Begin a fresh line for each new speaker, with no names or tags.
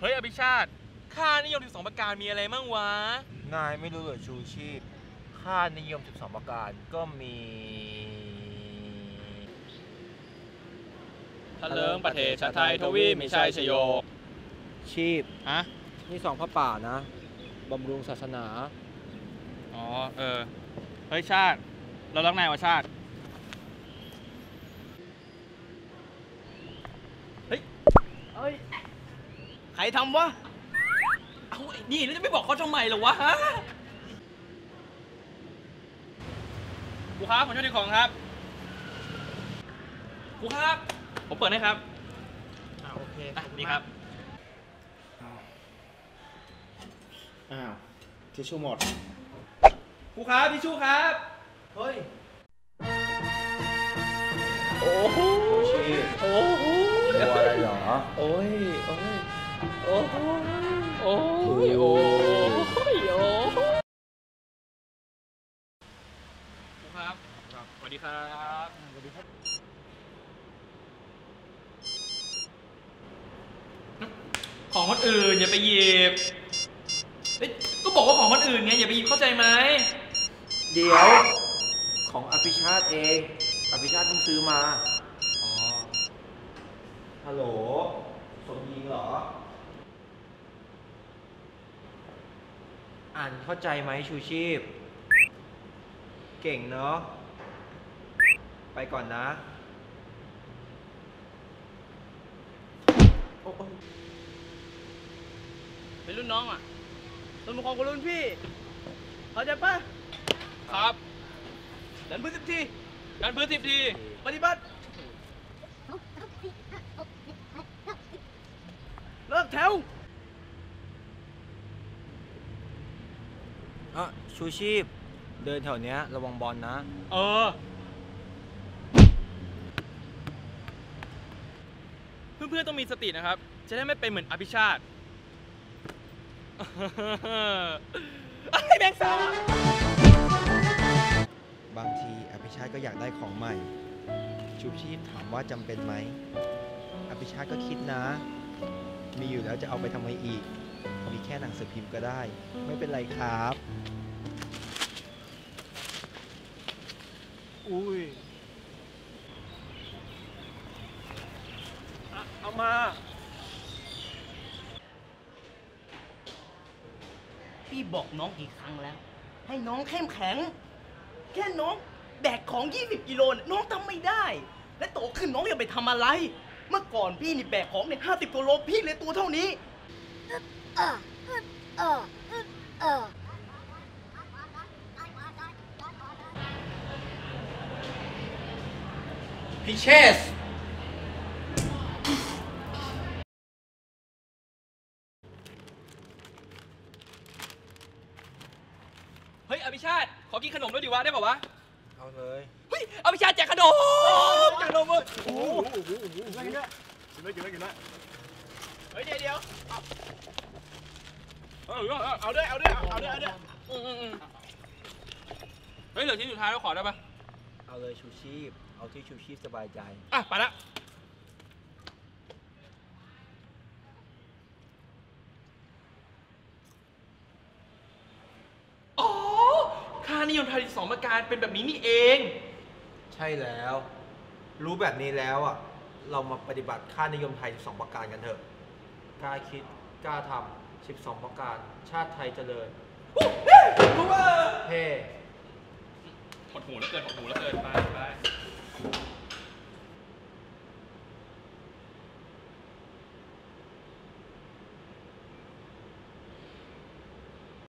เฮ้ยอภิชาติค่านิยม 12 ประการมีอะไรมั่งวะ
นายไม่รู้เหรอชูชีพ ค่านิยม 12 ประการก็มี
ทะเลิงประเทศชาติไทยทวีมีชัยชโย
ชีพ
ฮะ
นี่สองพระป่านะ บำรุงศาสนา
อ๋อ เออ เฮ้ยชาติ เรารักนายวะชาติ เฮ้ย เฮ้ย
ใครทำวะ
เอาไอ้นี่แล้วจะไม่บอกเขาทำไมเหรอวะฮะครูครับผมช่วยดูของครับครูครับ ผมเปิดให้ครับ
อ่าโอเค
อะนี่ครับ
อ้าวทิชชู่หมด
ครูครับทิชชู่ครับ
เฮ้ย
โอ้โห
ชีพ
โอ้โห
กลัวอะไรเหรอ
โอ้ย โอ้ย โอ้ยโอ้ยโอ้ยโอ้ครูครับ สวัสดีครับ สวัสดีครับของคนอื่นอย่าไปหยิบเฮ้ยก็บอกว่าของคนอื่นไงอย่าไปหยิบเข้าใจไหม
เดี๋ยว ของอภิชาติเอง อภิชาติเพิ่งซื้อมา
อ๋อ
ฮัลโหล สมยิงเหรอ อ่านเข้าใจไหมชูชีพ เก่งเนาะ ไปก่อนนะ
เป็นรุ่นน้องอะต้นมุขของกับรุ่นพี่ เข้าใจปะ
ครับ
ดันพื้นสิบที
การพื้นสิบที
ปฏิบัติ เลิกแถว
อะชูชีพ เดินแถวเนี้ยระวังบอลนะ
เออเพื่อนๆต้องมีสตินะครับ จะได้ไม่เป็นเหมือนอภิชาติไอ้แบงค์ซ่า
บางทีอภิชาติก็อยากได้ของใหม่ ชูชีพถามว่าจำเป็นไหม อภิชาติก็คิดนะ มีอยู่แล้วจะเอาไปทำไมอีก มีแค่หนังสือพิมพ์ก็ได้ ไม่เป็นไรครับ
อุ้ย
เอามา พี่บอกน้องกี่ครั้งแล้ว ให้น้องเข้มแข็ง แค่น้องแบกของ 20 กิโลน่ะน้องทำไม่ได้ และโตขึ้นน้องอย่าไปทำอะไร เมื่อก่อนพี่นี่แบกของเนี่ย50กิโลพี่เลยตัวเท่านี้
พิเชส
เฮ้ยอภิชาติ ขอกินขนมด้วยดิวะได้ป่าวะ
เอาเลย
เฮ้ยอภิชาติแจกขนมแจกขนมเว้ย
เฮ้ยเดี๋ยวเดี๋ยว
เออเอา
เอาด้วยเอาด้วยเอาด้วยเอาด้วย
อืมอืมอืมเฮ้ยเหลือชิ้นสุดท้ายแล้วขอได้ปะ
เอาเลยชูชีพ เอาที่ชูชีพสบายใจ
อะไปละอ๋อค่านิยมไทยสองประการเป็นแบบนี้นี่เอง
ใช่แล้ว รู้แบบนี้แล้วอะ เรามาปฏิบัติค่านิยมไทย 12 ประการกันเถอะ กล้าคิด กล้าทำ12 ประการ ชาติไทยเจริญเฮ้
หดหูแล้วเกินหดหูแล้วเกินไปไป